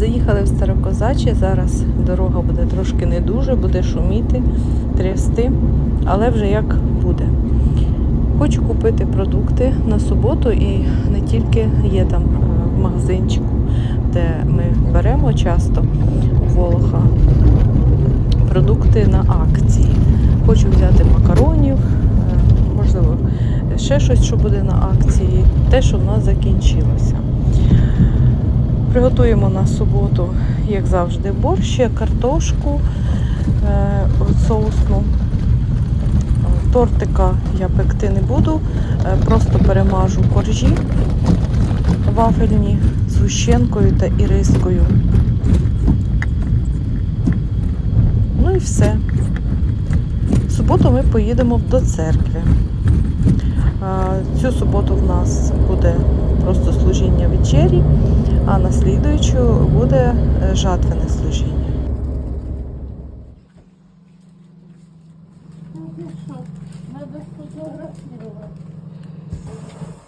заїхали в Старокозачі. Зараз дорога буде трошки не дуже, буде шуміти, трясти, але вже як буде. Хочу купити продукти на суботу і не тільки є там е, в магазинчику, де ми беремо часто у Волоха продукти на акції. Хочу взяти макаронів, е, можливо, ще щось, що буде на акції, те, що в нас закінчилося. Приготуємо на суботу, як завжди, борщ, картошку е, соусну. Тортика я пекти не буду, е, просто перемажу коржі вафельні з гущенкою та ірискою. Ну і все. В суботу ми поїдемо до церкви. Цю суботу в нас буде просто служіння вечері, а на слідуючу буде е, жатвене служіння.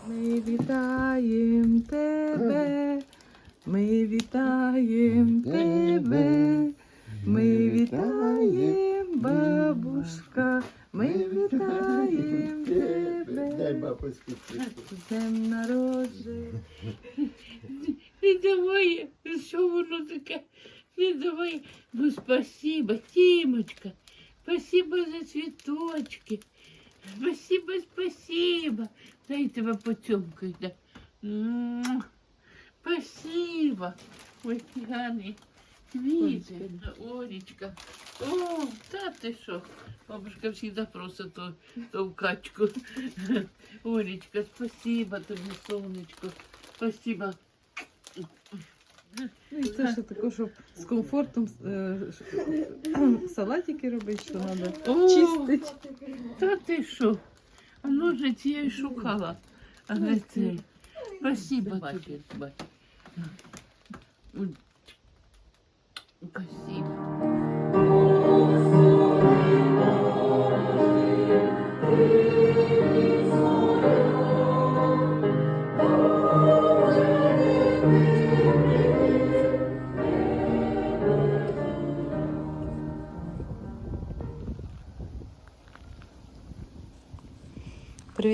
Ми вітаємо тебе, ми вітаємо тебе, ми вітаємо бабушка, ми вітаємо Дай тебе. З днем народження. Не давай, що воно таке? Не давай. Ну, спасибо, Тимочка. Спасибо за цветочки. Спасибо, спасибо. Дай тебе потемкаю, да. Спасибо. Ой, гарні квіти. Олечка. О, та ти що? Бабушка всегда просить ту, ту качку. Олечка, спасибо тобі, сонечко. Спасибо. Ну і це ще також, щоб з комфортом е, салатики робити, що треба О, чистити. Та ти що? А ну же я й шукала. А не цей. Спасибо тобі. Ой. Спасибо.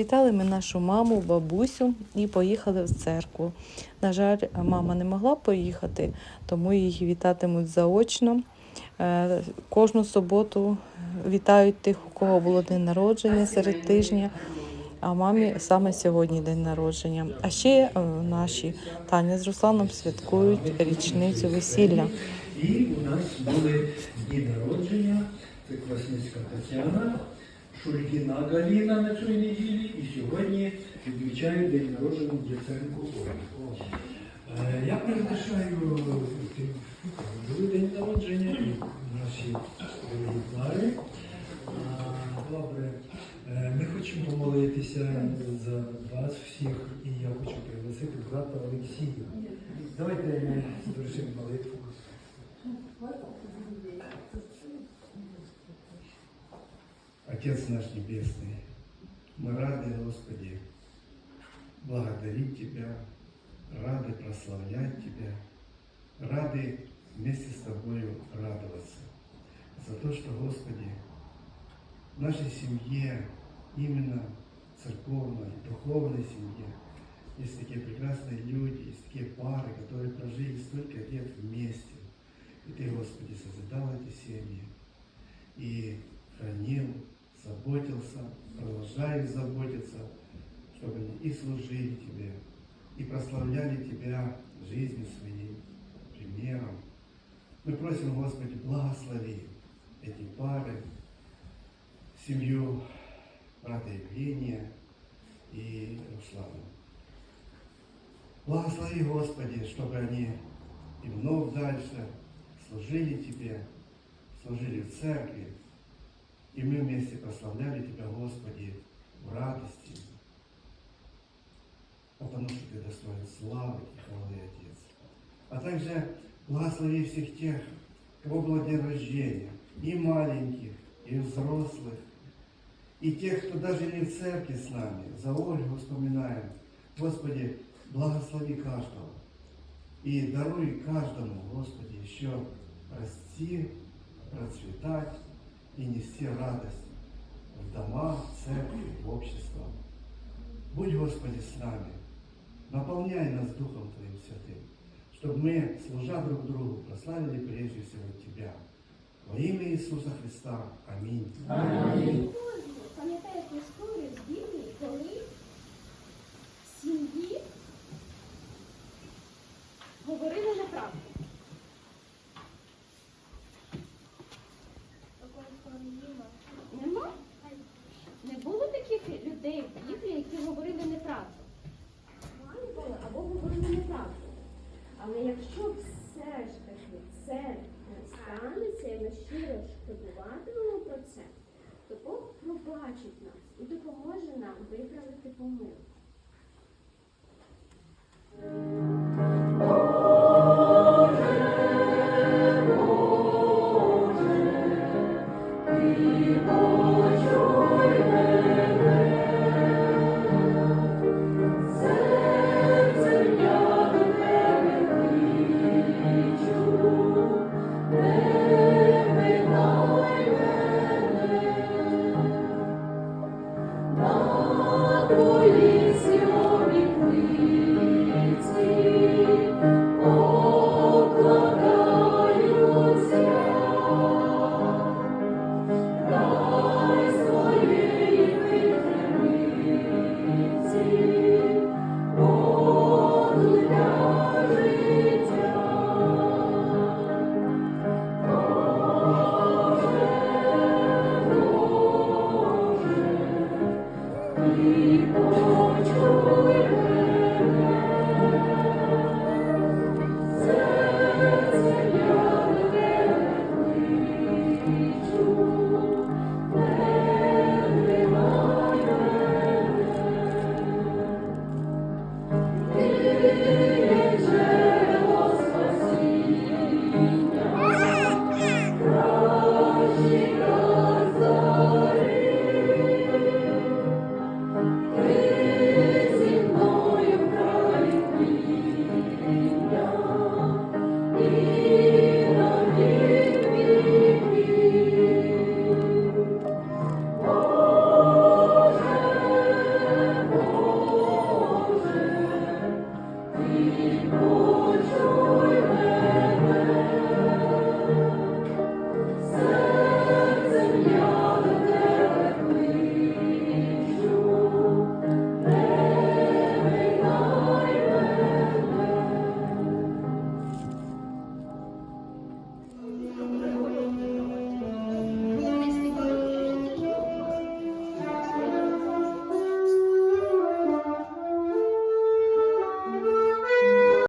Привітали ми нашу маму, бабусю і поїхали в церкву. На жаль, мама не могла поїхати, тому її вітатимуть заочно. Е, Кожну суботу вітають тих, у кого було день народження серед тижня. А мамі саме сьогодні день народження. А ще е, наші Таня з Русланом святкують річницю весілля. І у нас були дні народження, Квасницька Тетяна, Шульгіна Галіна на цій неділі, і сьогодні відмічають день народження Дяценко Ольги. Е, Я приглашаю другий день народження і наші пари. Добре, Е, ми хочемо помолитися за вас всіх, і я хочу пригласити брата Олексія. Давайте ми завершимо молитву. Отец наш Небесный, мы рады, Господи, благодарить Тебя, рады прославлять Тебя, рады вместе с Тобою радоваться за то, что, Господи, в нашей семье, именно церковной, духовной семье, есть такие прекрасные люди, есть такие пары, которые прожили столько лет вместе. И Ты, Господи, созидал эти семьи и хранил, заботился, продолжаешь заботиться, чтобы они и служили Тебе, и прославляли Тебя жизнью своей, примером. Мы просим, Господи, благослови эти пары, семью брата Евгения и Руслана. Благослови, Господи, чтобы они и вновь дальше служили Тебе, служили в церкви, и мы вместе прославляли Тебя, Господи, в радости, потому что Ты достоин славы и хвалы, Отец. А также благослови всех тех, кого было день рождения, и маленьких, и взрослых, и тех, кто даже не в церкви с нами, за Ольгу вспоминаем. Господи, благослови каждого. И даруй каждому, Господи, еще расти, процветать и нести радость в дома, в церкви, в общество. Будь, Господи, с нами. Наполняй нас Духом Твоим Святым, чтобы мы, служа друг другу, прославили прежде всего Тебя. Во имя Иисуса Христа. Аминь. Пам'ятаєте історію з Біблії,